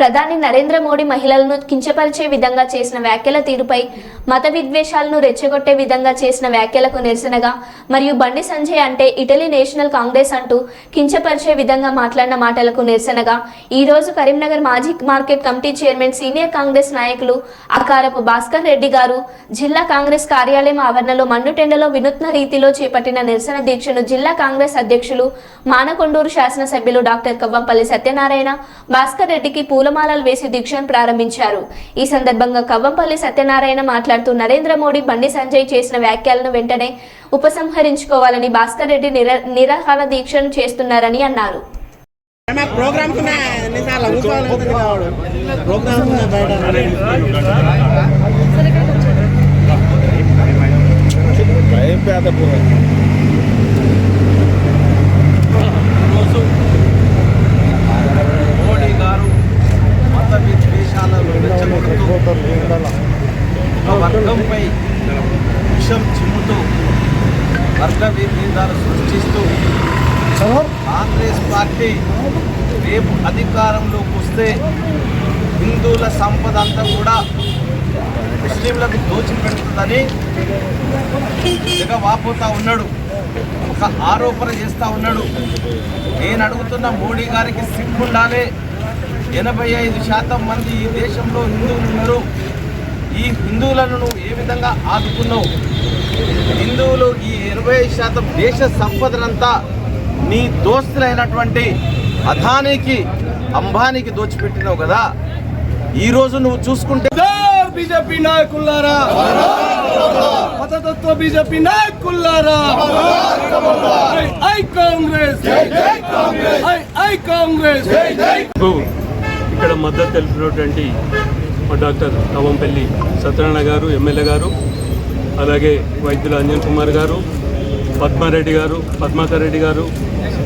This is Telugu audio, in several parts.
ప్రధాని నరేంద్ర మోడీ మహిళలను కించపరిచే విధంగా చేసిన వ్యాఖ్యల తీరుపై మత విద్వేషాలను రెచ్చగొట్టే విధంగా చేసిన వ్యాఖ్యలకు నిరసనగా మరియు బండి సంజయ్ అంటే ఇటలీ నేషనల్ కాంగ్రెస్ అంటూ కించపరిచే విధంగా మాట్లాడిన మాటలకు నిరసనగా ఈ రోజు కరీంనగర్ మాజీ market committee chairman senior Congress నాయకులు అకారపు భాస్కర్ రెడ్డి గారు జిల్లా కాంగ్రెస్ కార్యాలయం ఆవరణలో మండుటెండలో వినూత్న రీతిలో చేపట్టిన నిరసన దీక్షను జిల్లా కాంగ్రెస్ అధ్యక్షులు మానకొండూరు శాసనసభ్యులు డాక్టర్ కవ్వంపల్లి సత్యనారాయణ భాస్కర్ రెడ్డికి పూల పూలమాలలు వేసి దీక్షను ప్రారంభించారు. ఈ సందర్భంగా కవ్వంపల్లి సత్యనారాయణ మాట్లాడుతూ నరేంద్ర మోడీ బండి సంజయ్ చేసిన వ్యాఖ్యలను వెంటనే ఉపసంహరించుకోవాలని భాస్కర్ రెడ్డి నిర నిరాహార దీక్షను చేస్తున్నారని అన్నారు. ప్రోగ్రామ్ ప్రోగ్రామ్ కున్నా బయట భయం పేద ఈరోజు మోడీ గారు మత విద్వేషాలను రెచ్చగొడుతూ ఒక వర్గంపై విషం చిమ్ముతూ వర్గ విభేదాలు సృష్టిస్తూ కాంగ్రెస్ పార్టీ రేపు అధికారంలోకి వస్తే హిందువుల సంపద అంతా కూడా ముస్లింలకు దోచిపెడుతుందని తెగ వాపోతా ఉన్నాడు. ఒక ఆరోపణ చేస్తూ ఉన్నాడు. నేను అడుగుతున్న మోడీ గారికి సిగ్గుండాలి. ఎనభై ఐదు శాతం మంది ఈ దేశంలో హిందువులు ఉన్నారు. ఈ హిందువులను నువ్వు ఏ విధంగా ఆదుకున్నావు? హిందువులు ఈ ఎనభై ఐదు శాతం దేశ సంపదనంతా నీ దోస్తులైనటువంటి అదానికి అంబానీకి దోచిపెట్టినావు కదా? ఈరోజు నువ్వు చూసుకుంటే బీజేపీ నాయకులారా! మతతత్వ బీజేపీ నాయకులారా! ఐ ఐ కాంగ్రెస్! ఐ ఐ కాంగ్రెస్! ఇక్కడ మద్దతు తెలిపినటువంటి డాక్టర్ నవంపల్లి సత్యనారాయణ గారు ఎమ్మెల్యే గారు అలాగే వైద్యులు అంజన్ కుమార్ గారు పద్మారెడ్డి గారు పద్మాకర్ రెడ్డి గారు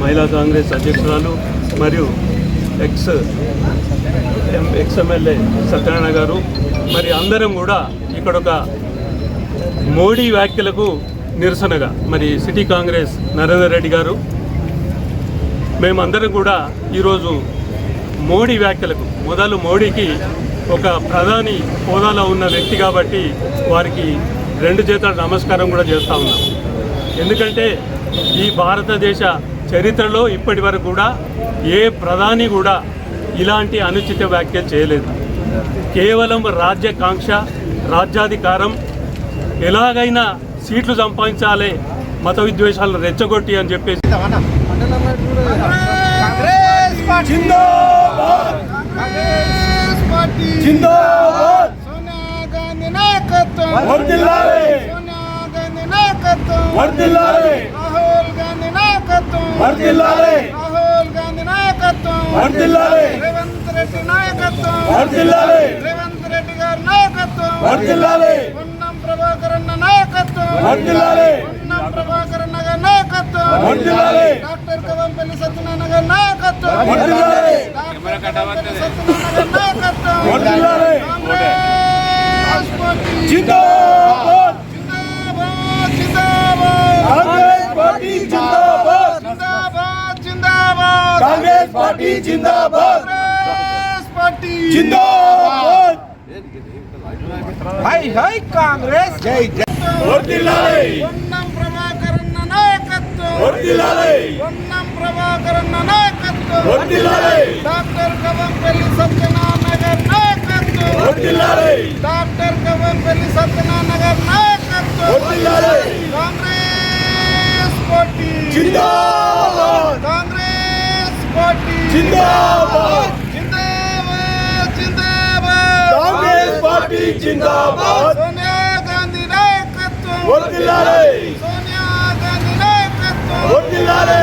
మహిళా కాంగ్రెస్ అధ్యక్షురాలు మరియు ex M- ex MLA Satyanarayana గారు. మరి అందరం కూడా ఇక్కడ ఒక మోడీ వ్యాఖ్యలకు నిరసనగా మరి సిటీ కాంగ్రెస్ నరేందర్ రెడ్డి గారు. మేమందరం కూడా ఈరోజు మోడీ వ్యాఖ్యలకు మొదలు మోడీకి ఒక ప్రధాని హోదాలో ఉన్న వ్యక్తి కాబట్టి వారికి రెండు చేతుల నమస్కారం కూడా చేస్తూ ఉన్నాం. ఎందుకంటే ఈ భారతదేశ చరిత్రలో ఇప్పటి వరకు కూడా ఏ ప్రధాని కూడా ఇలాంటి అనుచిత వ్యాఖ్యలు చేయలేదు. కేవలం రాజ్యకాంక్ష రాజ్యాధికారం ఎలాగైనా సీట్లు సంపాదించాలి మత విద్వేషాలను రెచ్చగొట్టి అని చెప్పేసి జిందాబాద్. సోనియా గాంధీ నాయకత్వం. వర్ధిల్లాలి సోనియా గాంధీ నాయకత్వం. వర్ధిల్లాలి రాహుల్ గాంధీ నాయకత్వం. వర్ధిల్లాలి రాహుల్ గాంధీ నాయకత్వం. వర్ధిల్లాలి రేవంత్ రెడ్డి నాయకత్వం. వర్ధిల్లాలి రేవంత్ రెడ్డి గారి నాయకత్వం. వర్ధిల్లాలి పొన్నం ప్రభాకర్ అన్న నాయకత్వం. వర్ధిల్లాలి పొన్నం ప్రభాకర్ అన్న గారి నాయకత్వం వర్ధిల్లాలి డాక్టర్ కవంపల్లి సత్యనారాయణ గారి నాయకత్వం వర్ధిల్లాలి డాక్టర్ కవంపల్లి సత్యనారాయణ గారి నాయకత్వం వర్ధిల్లాలి కాంగ్రెస్ పార్టీ జిందాబాద్ జిందాబాద్ జిందాబాద్ కాంగ్రెస్ పార్టీ జిందాబాద్ జిందాబాద్ జిందాబాద్ కాంగ్రెస్ పార్టీ జిందాబాద్ కాంగ్రెస్ పార్టీ జిందాబాద్ హై హై కాంగ్రెస్ జై జై వర్ధిల్లాలి పొన్నం ప్రభాకర్ అన్న నాయకత్వం వర్ధిల్లాలి పొన్నం ప్రభాకర్ అన్న నాయకత్వం వర్ధిల్లాలి డాక్టర్ కవంపల్లి సత్యనారాయణ గారి నాయకత్వం వర్ధిల్లాలి డాక్టర్ కవంపల్లి సత్యనారాయణ గారి నాయకత్వం వర్ధిల్లాలి కాంగ్రెస్ పార్టీ జిందాబాద్ కాంగ్రెస్ పార్టీ జిందాబాద్ జిందాబాద్ జిందాబాద్ కాంగ్రెస్ పార్టీ జిందాబాద్ సోనియా గాంధీ నాయకత్వం వర్ధిల్లాలి సోనియా గాంధీ నాయకత్వం వర్ధిల్లాలి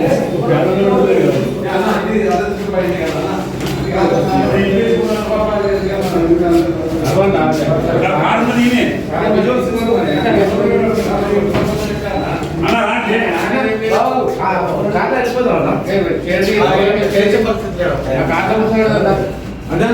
ముచ్చట నేనే చెప్పాను ముస్తాకు ఇంకేంటి? అదే